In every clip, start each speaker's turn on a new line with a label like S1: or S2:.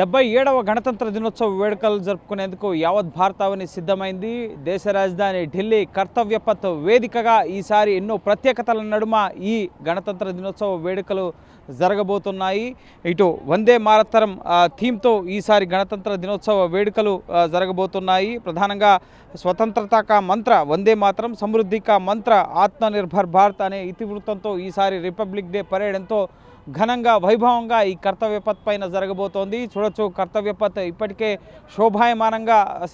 S1: డెబ్బై ఏడవ గణతంత్ర దినోత్సవ వేడుకలు జరుపుకునేందుకు యావత్ భారతావని సిద్ధమైంది. దేశ రాజధాని ఢిల్లీ కర్తవ్యపత్ వేదికగా ఈసారి ఎన్నో ప్రత్యేకతల నడుమ ఈ గణతంత్ర దినోత్సవ వేడుకలు జరగబోతున్నాయి. ఇటు వందే మారతరం థీమ్తో ఈసారి గణతంత్ర దినోత్సవ వేడుకలు జరగబోతున్నాయి. ప్రధానంగా స్వతంత్రత మంత్ర వందే మాతరం సమృద్ధి మంత్ర ఆత్మనిర్భర్ భారత్ అనే ఇతివృత్తంతో ఈసారి రిపబ్లిక్ డే పరేడ్ ఎంతో ఘనంగా వైభవంగా ఈ కర్తవ్యపత్ పైన జరగబోతోంది. చూడొచ్చు కర్తవ్యపథ్ ఇప్పటికే శోభాయమానంగా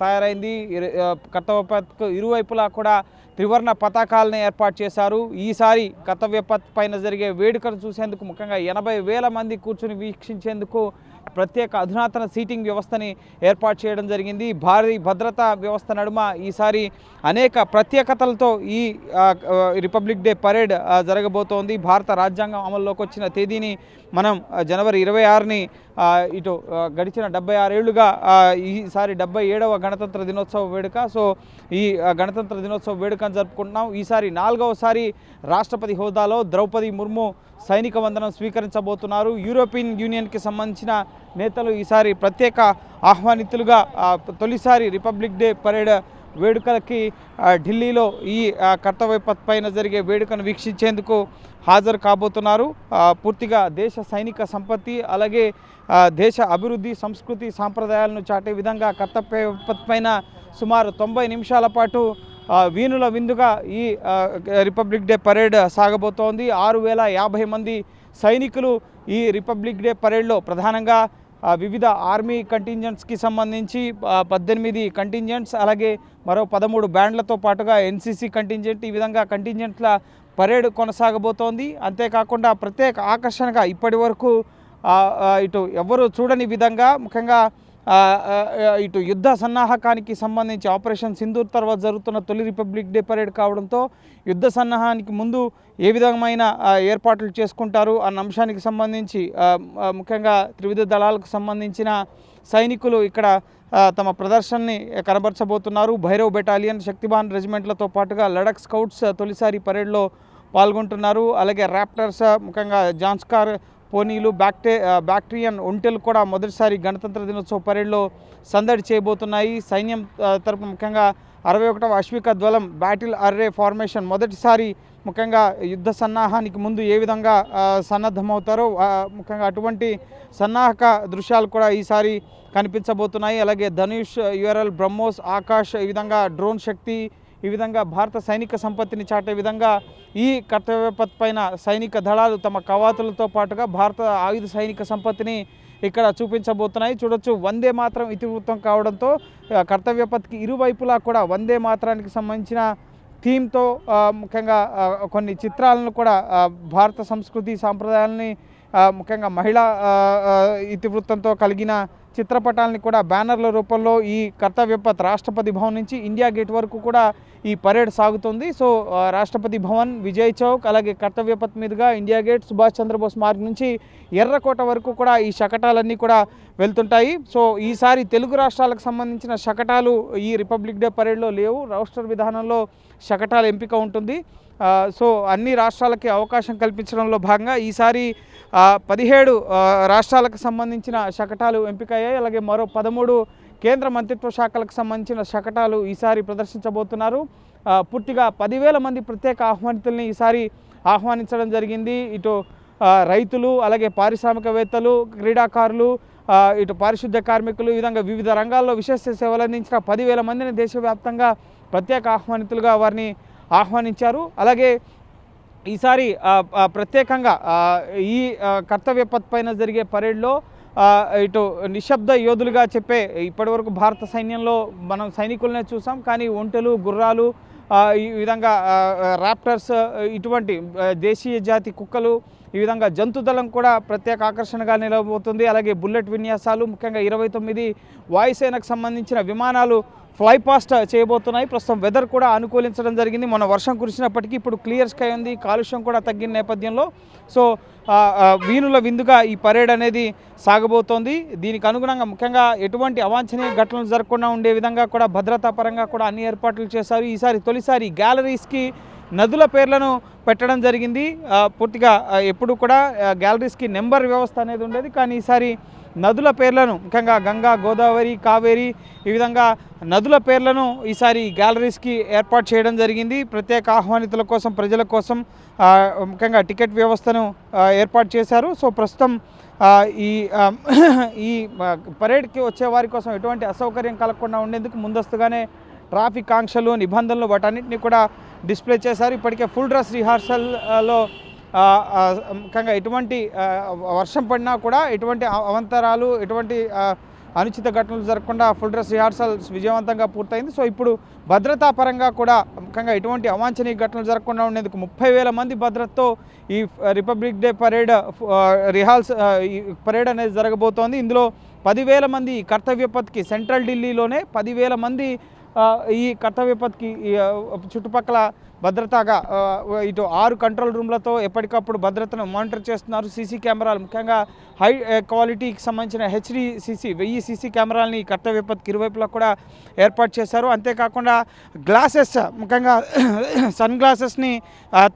S1: తయారైంది. ఇరు- ఇరువైపులా కూడా త్రివర్ణ పతాకాలను ఏర్పాటు చేశారు. ఈసారి కర్తవ్యపత్ పైన జరిగే వేడుకను చూసేందుకు ముఖ్యంగా ఎనభై వేల మంది కూర్చుని వీక్షించేందుకు ప్రత్యేక అధునాతన సీటింగ్ వ్యవస్థని ఏర్పాటు చేయడం జరిగింది. భారీ భద్రతా వ్యవస్థ నడుమ ఈసారి అనేక ప్రత్యేకతలతో ఈ రిపబ్లిక్ డే పరేడ్ జరగబోతోంది. భారత రాజ్యాంగం అమల్లో అమల్లోకి వచ్చిన తేదీని మనం జనవరి ఇరవై ఆరుని ఇటు గడిచిన డెబ్బై ఆరేళ్ళుగా ఈసారి డెబ్బై ఏడవ గణతంత్ర దినోత్సవ వేడుక. సో ఈ గణతంత్ర దినోత్సవ వేడుకను జరుపుకుంటున్నాం. ఈసారి నాలుగవసారి రాష్ట్రపతి హోదాలో ద్రౌపది ముర్ము సైనిక వందనం స్వీకరించబోతున్నారు. యూరోపియన్ యూనియన్కి సంబంధించిన నేతలు ఈసారి ప్రత్యేక ఆహ్వానితులుగా తొలిసారి రిపబ్లిక్ డే పరేడ్ వేడుకలకి ఢిల్లీలో ఈ ఆ, కర్తవ్య పథ్ పైన జరిగే వేడుకను వీక్షించేందుకు హాజరు కాబోతున్నారు. పూర్తిగా దేశ సైనిక సంపత్తి అలాగే దేశ అభివృద్ధి సంస్కృతి సాంప్రదాయాలను చాటే విధంగా కర్తవ్య పథ్ పైన సుమారు తొంభై నిమిషాల పాటు వీణుల విందుగా ఈ రిపబ్లిక్ డే పరేడ్ సాగబోతోంది. ఆరు వేల యాభై మంది సైనికులు ఈ రిపబ్లిక్ డే పరేడ్లో ప్రధానంగా వివిధ ఆర్మీ కంటింజెంట్స్కి సంబంధించి పద్దెనిమిది కంటింజెంట్స్ అలాగే మరో పదమూడు బ్యాండ్లతో పాటుగా ఎన్సీసీ కంటింజెంట్ ఈ విధంగా కంటింజెంట్ల పరేడ్ కొనసాగబోతోంది. అంతేకాకుండా ప్రత్యేక ఆకర్షణగా ఇప్పటి వరకు ఇటు ఎవరు చూడని విధంగా ముఖ్యంగా ఇటు యుద్ధ సన్నాహకానికి సంబంధించి ఆపరేషన్ సింధూర్ తర్వాత జరుగుతున్న తొలి రిపబ్లిక్ డే పరేడ్ కావడంతో యుద్ధ సన్నాహానికి ముందు ఏ విధమైన ఏర్పాట్లు చేసుకుంటారు అన్న అంశానికి సంబంధించి ముఖ్యంగా త్రివిధ దళాలకు సంబంధించిన సైనికులు ఇక్కడ తమ ప్రదర్శనని కనబరచబోతున్నారు. భైరవ్ బెటాలియన్ శక్తిబాన్ రెజిమెంట్లతో పాటుగా లడక్ స్కౌట్స్ తొలిసారి పరేడ్లో పాల్గొంటున్నారు. అలాగే ర్యాప్టర్స్ ముఖ్యంగా జాన్స్కార్ పోనీలు బ్యాక్టే బ్యాక్టీరియన్ ఒంటెలు కూడా మొదటిసారి గణతంత్ర దినోత్సవ పరేడ్లో సందడి చేయబోతున్నాయి. సైన్యం తరపు ముఖ్యంగా అరవై ఒకటవ అశ్విక ద్వలం బ్యాటిల్ అర్రే ఫార్మేషన్ మొదటిసారి ముఖ్యంగా యుద్ధ సన్నాహానికి ముందు ఏ విధంగా సన్నద్ధమవుతారో ముఖ్యంగా అటువంటి సన్నాహక దృశ్యాలు కూడా ఈసారి కనిపించబోతున్నాయి. అలాగే ధనుష్ యుఆర్ఎల్ బ్రహ్మోస్ ఆకాష్ ఈ విధంగా డ్రోన్ శక్తి ఈ విధంగా భారత సైనిక సంపత్తిని చాటే విధంగా ఈ కర్తవ్యపథ్ పైన సైనిక దళాలు తమ కవాతులతో పాటుగా భారత ఆయుధ సైనిక సంపత్తిని ఇక్కడ చూపించబోతున్నాయి. చూడొచ్చు వందే మాత్రం ఇతివృత్తం కావడంతో కర్తవ్యపత్కి ఇరువైపులా కూడా వందే మాత్రానికి సంబంధించిన థీమ్తో ముఖ్యంగా కొన్ని చిత్రాలను కూడా భారత సంస్కృతి సాంప్రదాయాలని ముఖ్యంగా మహిళా ఇతివృత్తంతో కలిగిన చిత్రపటాలని కూడా బ్యానర్ల రూపంలో ఈ కర్తవ్యపత్ రాష్ట్రపతి భవన్ నుంచి ఇండియా గేట్ వరకు కూడా ఈ పరేడ్ సాగుతుంది. సో రాష్ట్రపతి భవన్ విజయ్ చౌక్ అలాగే కర్తవ్యపత్ మీదుగా ఇండియా గేట్ సుభాష్ చంద్రబోస్ మార్గ్ నుంచి ఎర్రకోట వరకు కూడా ఈ శకటాలన్నీ కూడా వెళ్తుంటాయి. సో ఈసారి తెలుగు రాష్ట్రాలకు సంబంధించిన శకటాలు ఈ రిపబ్లిక్ డే పరేడ్లో లేవు. రోస్టర్ విధానంలో శకటాల ఎంపిక ఉంటుంది. సో అన్ని రాష్ట్రాలకి అవకాశం కల్పించడంలో భాగంగా ఈసారి పదిహేడు రాష్ట్రాలకు సంబంధించిన శకటాలు ఎంపికయ్యాయి. అలాగే మరో పదమూడు కేంద్ర మంత్రిత్వ శాఖలకు సంబంధించిన శకటాలు ఈసారి ప్రదర్శించబోతున్నారు. పూర్తిగా పదివేల మంది ప్రత్యేక ఆహ్వానితుల్ని ఈసారి ఆహ్వానించడం జరిగింది. ఇటు రైతులు అలాగే పారిశ్రామికవేత్తలు క్రీడాకారులు ఇటు పారిశుద్ధ్య కార్మికులు ఈ విధంగా వివిధ రంగాల్లో విశేష సేవలు అందించిన పదివేల మందిని దేశవ్యాప్తంగా ప్రత్యేక ఆహ్వానితులుగా వారిని ఆహ్వానించారు. అలాగే ఈసారి ప్రత్యేకంగా ఈ కర్తవ్య పథ్ పైన జరిగే పరేడ్లో ఇటు నిశ్శబ్ద యోధులుగా చెప్పే ఇప్పటివరకు భారత సైన్యంలో మనం సైనికులనే చూసాం. కానీ ఒంటెలు గుర్రాలు ఈ విధంగా ర్యాప్టర్స్ ఇటువంటి దేశీయ జాతి కుక్కలు ఈ విధంగా జంతుదళం కూడా ప్రత్యేక ఆకర్షణగా నిలవబోతుంది. అలాగే బుల్లెట్ విన్యాసాలు ముఖ్యంగా ఇరవై తొమ్మిది వాయుసేనకు సంబంధించిన విమానాలు ఫ్లై పాస్ట్ చేయబోతున్నాయి. ప్రస్తుతం వెదర్ కూడా అనుకూలించడం జరిగింది. మొన్న వర్షం కురిసినప్పటికీ ఇప్పుడు క్లియర్ స్కై ఉంది. కాలుష్యం కూడా తగ్గిన నేపథ్యంలో. సో వీణుల విందుగా ఈ పరేడ్ అనేది సాగబోతోంది. దీనికి అనుగుణంగా ముఖ్యంగా ఎటువంటి అవాంఛనీయ ఘటనలు జరగకుండా ఉండే విధంగా కూడా భద్రతా పరంగా కూడా అన్ని ఏర్పాట్లు చేశారు. ఈసారి తొలిసారి గ్యాలరీస్కి నదుల పేర్లను పెట్టడం జరిగింది. పూర్తిగా ఎప్పుడు కూడా గ్యాలరీస్కి నెంబర్ వ్యవస్థ అనేది ఉండేది. కానీ ఈసారి నదుల పేర్లను ముఖ్యంగా గంగా గోదావరి కావేరి ఈ విధంగా నదుల పేర్లను ఈసారి గ్యాలరీస్కి ఏర్పాటు చేయడం జరిగింది. ప్రత్యేక ఆహ్వానితుల కోసం ప్రజల కోసం ముఖ్యంగా టికెట్ వ్యవస్థను ఏర్పాటు చేశారు. సో ప్రస్తుతం ఈ ఈ పరేడ్కి వచ్చే వారి కోసం ఎటువంటి అసౌకర్యం కలగకుండా ఉండేందుకు ముందస్తుగానే ట్రాఫిక్ ఆంక్షలు నిబంధనలు వాటన్నిటిని కూడా డిస్ప్లే చేశారు. ఇప్పటికే ఫుల్ డ్రెస్ రిహార్సల్లో ముఖ్యంగా ఎటువంటి వర్షం పడినా కూడా ఎటువంటి అవంతరాలు ఎటువంటి అనుచిత ఘటనలు జరగకుండా ఫుల్ డ్రెస్ రిహార్సల్స్ విజయవంతంగా పూర్తయింది. సో ఇప్పుడు భద్రతా పరంగా కూడా ముఖ్యంగా ఎటువంటి అవాంఛనీయ ఘటనలు జరగకుండా ఉండేందుకు ముప్పై వేల మంది భద్రతతో ఈ republic day parade rehearse rehearsals ఈ పరేడ్ అనేది జరగబోతోంది. ఇందులో పదివేల మంది కర్తవ్య పథ్కి సెంట్రల్ ఢిల్లీలోనే పదివేల మంది ఈ కర్తవ్య చుట్టుపక్కల భద్రతగా ఇటు ఆరు కంట్రోల్ రూమ్లతో ఎప్పటికప్పుడు భద్రతను మానిటర్ చేస్తున్నారు సీసీ కెమెరాలు. ముఖ్యంగా హై క్వాలిటీకి సంబంధించిన హెచ్డి సీసీ వెయ్యి సీసీ కెమెరాలని కట్ట పథ్కి ఇరువైపులా కూడా ఏర్పాటు చేశారు. అంతేకాకుండా గ్లాసెస్ ముఖ్యంగా సన్ గ్లాసెస్ని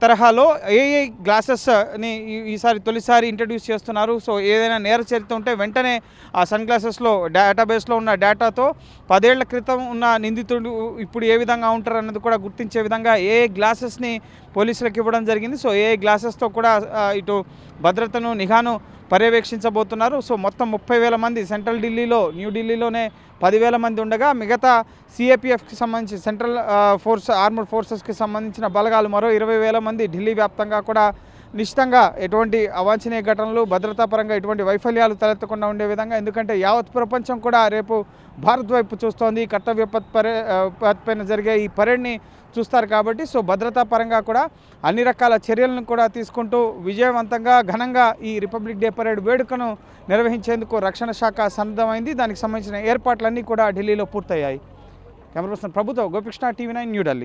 S1: తరహాలో ఏఏ గ్లాసెస్ని ఈసారి తొలిసారి ఇంట్రడ్యూస్ చేస్తున్నారు. సో ఏదైనా నేర చరిత్ర ఉంటే వెంటనే ఆ సన్ గ్లాసెస్లో డేటాబేస్లో ఉన్న డేటాతో పదేళ్ళ క్రితం ఉన్న నిందితుడు ఇప్పుడు ఏ విధంగా ఉంటారు అన్నది కూడా గుర్తించే విధంగా ఏ గ్లాసెస్ని పోలీసులకు ఇవ్వడం జరిగింది. సో ఏ గ్లాసెస్తో కూడా ఇటు భద్రతను నిఘాను పర్యవేక్షించబోతున్నారు. సో మొత్తం ముప్పై వేల మంది సెంట్రల్ ఢిల్లీలో న్యూఢిల్లీలోనే పదివేల మంది ఉండగా మిగతా సిఏపిఎఫ్కి సంబంధించి సెంట్రల్ ఫోర్స్ ఆర్మడ్ ఫోర్సెస్కి సంబంధించిన బలగాలు మరో ఇరవై వేల మంది ఢిల్లీ వ్యాప్తంగా కూడా నిశ్చితంగా ఎటువంటి అవాంఛనీయ ఘటనలు భద్రతా పరంగా ఎటువంటి వైఫల్యాలు తలెత్తకుండా ఉండే విధంగా ఎందుకంటే యావత్ ప్రపంచం కూడా రేపు భారత్ వైపు చూస్తోంది. కర్తవ్య పథ్ పరే పథ్ పైన జరిగే ఈ పరేడ్ని చూస్తారు కాబట్టి సో భద్రతా పరంగా కూడా అన్ని రకాల చర్యలను కూడా తీసుకుంటూ విజయవంతంగా ఘనంగా ఈ రిపబ్లిక్ డే పరేడ్ వేడుకను నిర్వహించేందుకు రక్షణ శాఖ సన్నద్ధమైంది. దానికి సంబంధించిన ఏర్పాట్లన్నీ కూడా ఢిల్లీలో పూర్తయ్యాయి. కెమెరా పర్సన్ ప్రభుత్వ గోపికృష్ణ టీవీ నైన్ న్యూఢిల్లీ